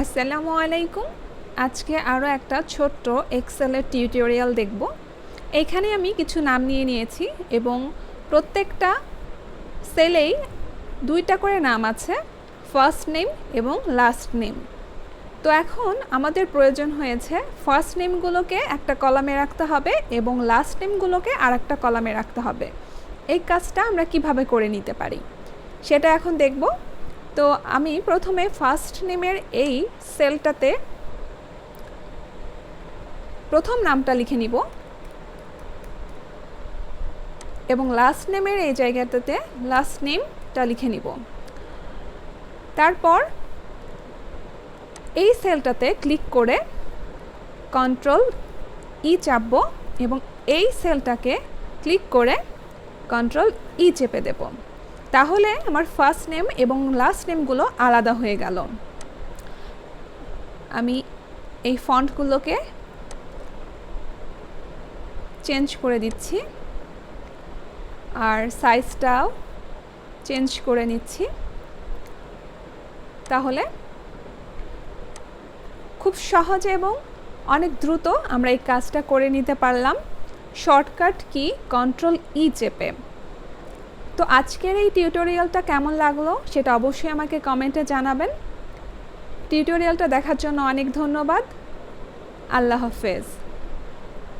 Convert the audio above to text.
আসসালামু আলাইকুম। আজকে আরও একটা ছোট্ট এক্সেলের টিউটোরিয়াল দেখব। এখানে আমি কিছু নাম নিয়ে নিয়েছি এবং প্রত্যেকটা সেলেই দুইটা করে নাম আছে ফার্স্ট নেম এবং লাস্ট নেম তো এখন আমাদের প্রয়োজন হয়েছে ফার্স্ট নেমগুলোকে একটা কলামে রাখতে হবে এবং লাস্ট নেমগুলোকে আর একটা কলামে রাখতে হবে। এই কাজটা আমরা কীভাবে করে নিতে পারি? সেটা এখন দেখব। তো আমি প্রথমে ফার্স্ট নেমের এই সেলটাতে প্রথম নামটা লিখে নিব। এবং লাস্ট নেমের এই জায়গাটাতে লাস্ট নেমটা লিখে নিব। তারপর এই সেলটাতে ক্লিক করে কন্ট্রোল ই চাপবো এবং এই সেলটাকে ক্লিক করে কন্ট্রোল ই চেপে দেব। তাহলে আমার ফার্স্ট নেম এবং লাস্ট নেমগুলো আলাদা হয়ে গেল। আমি এই ফন্টগুলোকে চেঞ্জ করে দিচ্ছি। আর সাইজটাও চেঞ্জ করে নিচ্ছি। তাহলে খুব সহজে এবং অনেক দ্রুত আমরা এই কাজটা করে নিতে পারলাম। শর্টকাট কি কন্ট্রোল ই চেপে। তো আজকের এই টিউটোরিয়ালটা কেমন লাগল সেটা অবশ্যই আমাকে কমেন্টে জানাবেন। টিউটোরিয়ালটা দেখার জন্য অনেক ধন্যবাদ। আল্লাহ হাফেজ।